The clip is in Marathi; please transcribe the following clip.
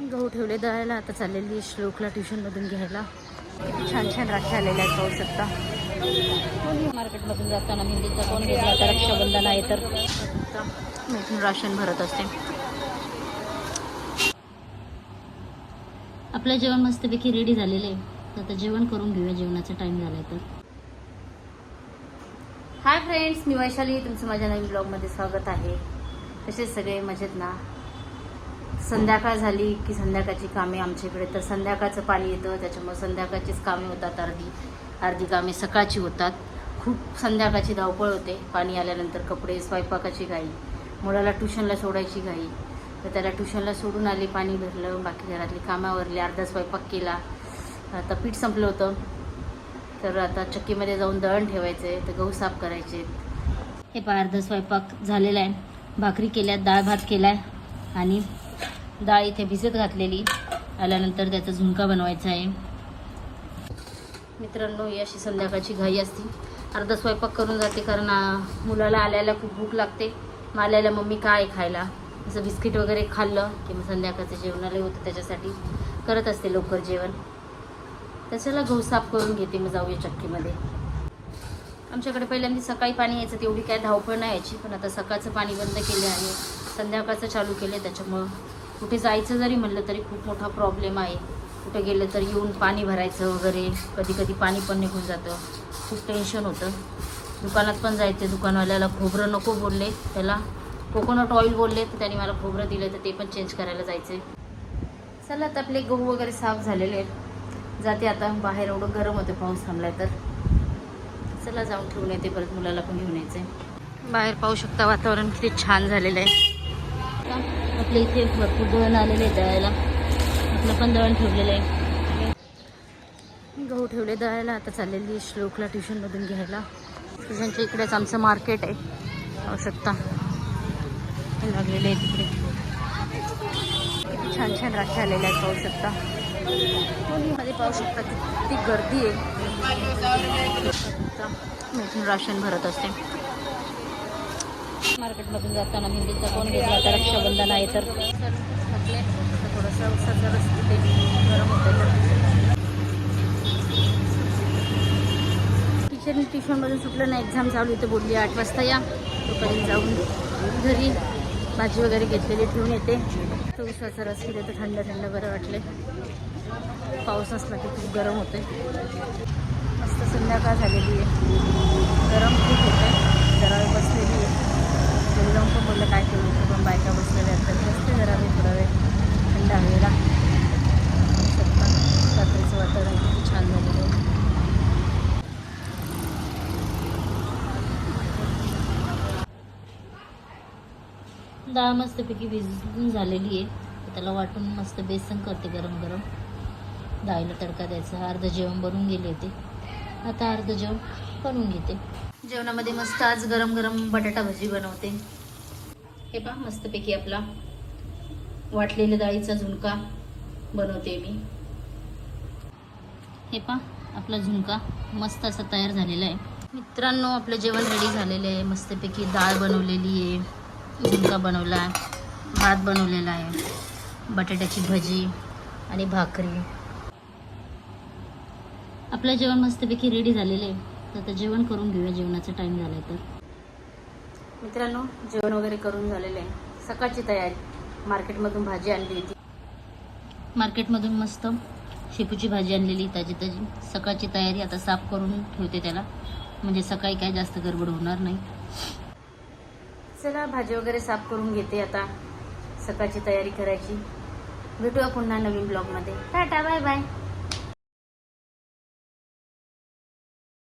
गहू ठेवले दळायला. आता चाललेली आहे श्लोकला ट्युशनमधून घ्यायला. छान छान राख्या आलेल्या आहेत पाहू शकता मार्केटमधून जाताना मेहंदीचा कोण घेतला आता रक्षाबंधन आहे तर. मी इथून राशन भरत असते. आपलं जेवण मस्तपैकी रेडी झालेलं आहे. तर आता जेवण करून घेऊया जेवणाचा टाइम झालाय तर. हाय फ्रेंड्स मी वैशाली. तुमचं माझ्या नवीन ब्लॉगमध्ये स्वागत आहे. तसेच सगळे? मजेत ना? संध्याकाळ झाली की संध्याकाळची कामे आमच्याकडे तर संध्याकाळचं पाणी येतं त्याच्यामुळे संध्याकाळचीच कामे होतात अर्धी. अर्धी कामे सकाळची होतात. खूप संध्याकाळची धावपळ होते. पाणी आल्यानंतर कपडे स्वयंपाकाची घाई मुलाला ट्युशनला सोडायची घाई. तर त्याला ट्युशनला सोडून आले पाणी भरलं बाकी घरातली कामावरली अर्धा स्वयंपाक केला. आता पीठ संपलं होतं. तर आता चक्कीमध्ये जाऊन दळण ठेवायचं आहे तर गहू साफ करायचे. हे पहा अर्धा स्वयंपाक झालेला आहे. भाकरी केल्या डाळ भात केला आहे आणि डाळ इथे भिजत घातलेली. आल्यानंतर त्याचा झुणका बनवायचा आहे. मित्रांनो ही अशी संध्याकाळची घाई असते. अर्धा स्वयंपाक करून जाते कारण मुलाला आल्याला खूप भूक लागते. मग आल्याला मम्मी काय आहे खायला? असं बिस्किट वगैरे खाल्लं की मग संध्याकाळचं जेवणाला होतं त्याच्यासाठी. करत असते लवकर जेवण. त्याच्याला गहू साफ करून घेते मग जाऊया चक्कीमध्ये. आमच्याकडे पहिल्यांदा सकाळी पाणी यायचं तेवढी काय धावपळ नाही यायची. पण आता सकाळचं पाणी बंद केले आहे. संध्याकाळचं चालू केले त्याच्यामुळं कुठे जायचं जरी म्हणलं तरी खूप मोठा प्रॉब्लेम आहे. कुठे गेलं तर येऊन पाणी भरायचं वगैरे कधी कधी पाणी पण निघून जातं. खूप टेन्शन होतं. दुकानात पण जायचं दुकानवाल्याला खोबरं नको बोलले. त्याला कोकोनट ऑइल बोलले तर त्याने मला खोबरं दिलं तर ते पण चेंज करायला जायचे. चला आता आपले गहू वगैरे साफ झालेले आहेत. जाते आता बाहेर एवढं गरम होतं पाऊस थांबलाय तर. चला जाऊन ठेवून येते परत मुलाला पण घेऊन यायचंय. बाहेर पाहू शकता वातावरण किती छान झालेलं आहे. आपल्या इथे भरपूर दळण आलेले आहे दळायला. आपलं पण दळण ठेवलेलं आहे. गहू ठेवले दळायला. आता चाललेली श्लोकला ट्युशनमधून घ्यायला. ट्युशनच्या इकडेच आमचं मार्केट आहे. पाहू शकता. लागलेले आहे तिकडे किती छान छान राख्या आलेल्या आहेत पाहू शकता. मध्ये पाहू शकता किती गर्दी आहे. मी राशन भरत असते. मार्केटमधून जाताना मेहंदीचा कोण घेतला तर रक्षाबंधन आहे तर. थोडंसं उसाचं रस ते गरम होतं तर टीचरनी ट्युशनमधून सुटलं ना एक्झाम चालू आहे बोलली आठ वाजता या. तोपर्यंत जाऊन घरी भाजी वगैरे घेतलेली ठेवून येते. तर उसाचा रस पिले तर थंड थंड बरं वाटले. पाऊस असला की खूप गरम होते मस्त संध्याकाळ झालेली आहे. गरम खूप होते जरा बसलेली आहे जाऊन पण बोललं काय केलं इथे पण बायका बसलेल्या आहेत तर बसते जरा मी थोडा वेळ. थंड हवेला. रात्रीचं वातावरण किती छान झालेलं आहे. डाळ मस्तपैकी भिजून झालेली आहे. त्याला वाटून मस्त बेसन करते गरम गरम डाळीला तडका द्यायचा. अर्ध जेवण बनवून गेले होते. आता अर्ध जेवण बनवून घेते. जेवणामध्ये मस्त आज गरम गरम बटाटा भजी बनवते. हे पहा मस्तपैकी आपला वाटलेल्या डाळीचा झुणका बनवते मी. हे पहा आपला झुणका मस्त असा तयार झालेला आहे. मित्रांनो आपलं जेवण रेडी झालेलं आहे. मस्तपैकी डाळ बनवलेली आहे झुणका बनवला आहे भात बनवलेला आहे बटाट्याची भजी आणि भाकरी. आपलं जेवण मस्तपैकी रेडी झालेलं आहे. तर आता जेवण करून घेऊया जेवणाचा टाईम झाला तर. मित्रांनो जेवण वगैरे करून झालेलं आहे. सकाळची तयारी. मार्केटमधून भाजी आणली होती. मार्केटमधून मस्त शेपूची भाजी आणलेली ताजी ताजी. सकाळची तयारी आता साफ करून ठेवते त्याला. म्हणजे सकाळी काय जास्त गडबड होणार नाही. चला भाजी वगैरे साफ करून घेते आता. सकाळची तयारी करायची. भेटूया पुन्हा नवीन ब्लॉगमध्ये टाटा बाय बाय